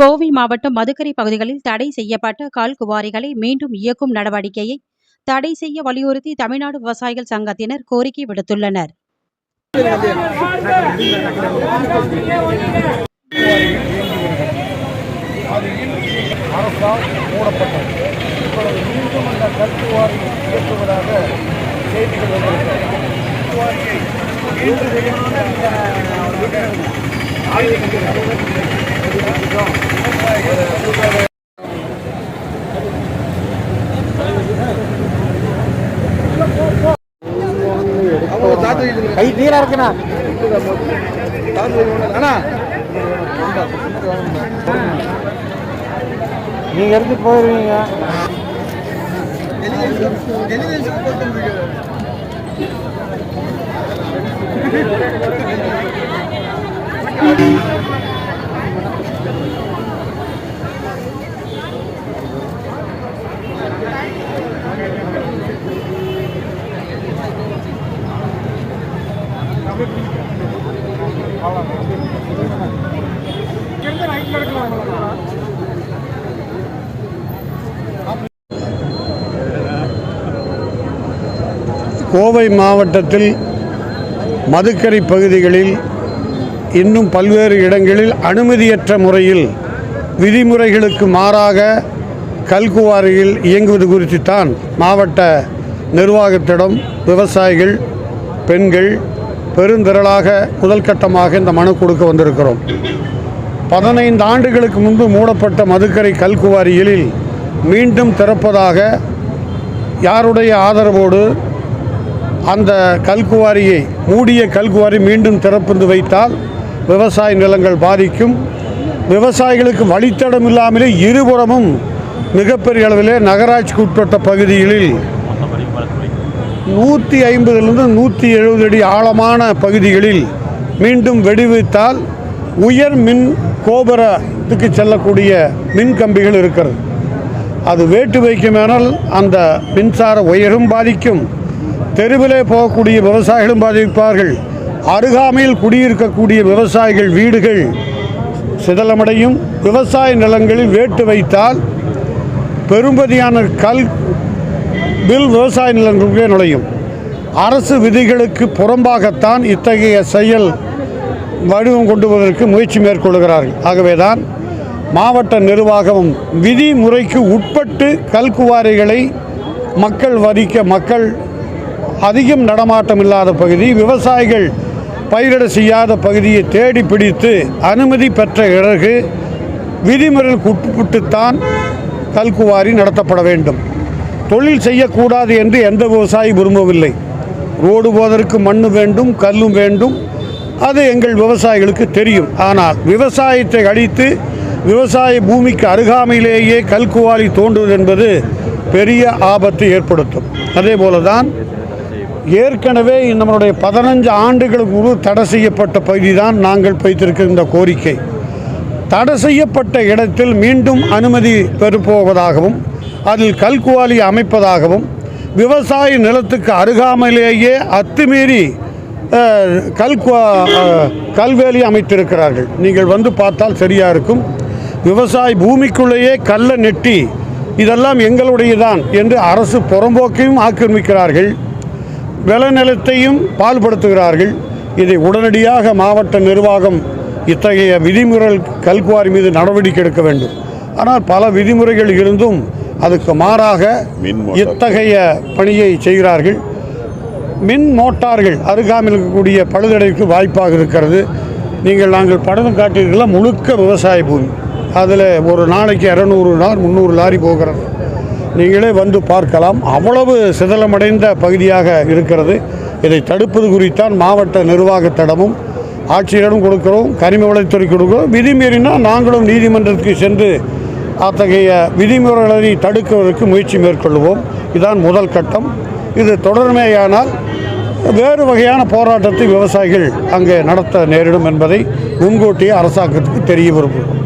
கோவை மாவட்டம் மதுக்கரை பகுதிகளில் தடை செய்யப்பட்ட கால் குவாரிகளை மீண்டும் இயக்கும் நடவடிக்கையை தடை செய்ய வலியுறுத்தி தமிழ்நாடு விவசாயிகள் சங்கத்தினர் கோரிக்கை விடுத்துள்ளனர். அரசால் மூடப்பட்டது இப்பொழுது மீண்டும் அந்த கல்குவாரி இயக்குவதாக செய்திகள் வந்திருக்கிறது கை தீரா இருக்குண்ணா. அண்ணா. நீங்க எடுத்து போயிருவீங்க. கோவை மாவட்டத்தில் மதுக்கரை பகுதிகளில் இன்னும் பல்வேறு இடங்களில் அனுமதியற்ற முறையில் விதிமுறைகளுக்கு மாறாக கல்குவாரியில் இயங்குவது குறித்து தான் மாவட்ட நிர்வாகத்திடம் விவசாயிகள் பெண்கள் பெருந்திரளாக முதல் கட்டமாக இந்த மனு கொடுக்க வந்திருக்கிறோம். பதினைந்து ஆண்டுகளுக்கு முன்பு மூடப்பட்ட மதுக்கரை கல்குவாரிகளில் மீண்டும் திறப்பதாக யாருடைய ஆதரவோடு அந்த கல்குவாரியை மூடிய கல்குவாரி மீண்டும் திறப்பந்து வைத்தால் விவசாய நிலங்கள் பாதிக்கும். விவசாயிகளுக்கு வழித்தடம் இல்லாமலே இருபுறமும் மிகப்பெரிய அளவிலே நகராட்சிக்கு உட்பட்ட பகுதிகளில் நூற்றி ஐம்பதுலேருந்து நூற்றி எழுபது அடி ஆழமான பகுதிகளில் மீண்டும் வெடிவித்தால் உயர் மின் கோபுரத்துக்கு செல்லக்கூடிய மின் கம்பிகள் இருக்கிறது. அது வேட்டு வைக்குமானால் அந்த மின்சார உயரும் பாதிக்கும். தெருவிலே போகக்கூடிய விவசாயிகளும் பாதிப்பார்கள். அருகாமையில் குடியிருக்கக்கூடிய விவசாயிகள் வீடுகள் சிதலமடையும். விவசாய நிலங்களில் வேட்டு வைத்தால் பெரும்பதியான கல் பில் விவசாய நிலங்களுக்கே நுழையும். அரசு விதிகளுக்கு புறம்பாகத்தான் இத்தகைய செயல் வடிவம் கொண்டு வருவதற்கு முயற்சி மேற்கொள்கிறார்கள். ஆகவேதான் மாவட்ட நிர்வாகமும் விதிமுறைக்கு உட்பட்டு கல்குவாரிகளை மக்கள் வரிக்க மக்கள் அதிகம் நடமாட்டம் இல்லாத பகுதி விவசாயிகள் பயிரிட செய்யாத பகுதியை தேடி பிடித்து அனுமதி பெற்ற பிறகு விதிமுறைகளுக்கு உட்பட்டுத்தான் கல்குவாரி நடத்தப்பட வேண்டும். தொழில் செய்யக்கூடாது என்று எந்த விவசாயி விரும்பவில்லை. ரோடு போவதற்கு மண் வேண்டும் கல்லும் வேண்டும். அது எங்கள் விவசாயிகளுக்கு தெரியும். ஆனால் விவசாயத்தை அழித்து விவசாய பூமிக்கு அருகாமையிலேயே கல்குவாரி தோன்றுவது என்பது பெரிய ஆபத்தை ஏற்படுத்தும். அதே போல தான் ஏற்கனவே நம்மளுடைய பதினஞ்சு ஆண்டுகளுக்கு முழு தடை செய்யப்பட்ட பகுதி தான் நாங்கள் வைத்திருக்கிற இந்த கோரிக்கை. தடை செய்யப்பட்ட இடத்தில் மீண்டும் அனுமதி பெறப்போவதாகவும் அதில் கல்குவாலி அமைப்பதாகவும் விவசாய நிலத்துக்கு அருகாமையிலேயே அத்துமீறி கல்குவா கல்வேலி அமைத்திருக்கிறார்கள். நீங்கள் வந்து பார்த்தால் சரியாக இருக்கும். விவசாய பூமிக்குள்ளேயே கல்லை நெட்டி இதெல்லாம் எங்களுடையதான் என்று அரசு புறம்போக்கையும் ஆக்கிரமிக்கிறார்கள். விளைநிலத்தையும் பால்படுத்துகிறார்கள். இதை உடனடியாக மாவட்ட நிர்வாகம் இத்தகைய விதிமுறை கல்குவாரி மீது நடவடிக்கை எடுக்க வேண்டும். ஆனால் பல விதிமுறைகள் இருந்தும் அதுக்கு மாறாக இத்தகைய பணியை செய்கிறார்கள். மின் மோட்டார்கள் அருகாமையில் இருக்கக்கூடிய பழுதடைக்கு வாய்ப்பாக இருக்கிறது. நீங்கள் நாங்கள் படம் காட்டியிருக்கல முழுக்க விவசாய பூமி. அதில் ஒரு நாளைக்கு இரநூறு நாள் முந்நூறு லாரி போகிறது. நீங்களே வந்து பார்க்கலாம். அவ்வளவு சிதலமடைந்த பகுதியாக இருக்கிறது. இதை தடுப்பது குறித்தான் மாவட்ட நிர்வாகத்திடமும் ஆட்சியரிடம் கொடுக்கிறோம். கனிம வளத்துறை கொடுக்கிறோம். விதிமீறினா நாங்களும் நீதிமன்றத்துக்கு சென்று அத்தகைய விதிமுறைகளை தடுக்குவதற்கு முயற்சி மேற்கொள்வோம். இதுதான் முதல் கட்டம். இது தொடர்மேயானால் வேறு வகையான போராட்டத்தை விவசாயிகள் அங்கே நடத்த நேரிடும் என்பதை முன்கூட்டியே அரசாங்கத்துக்கு தெரிய விரும்புகிறோம்.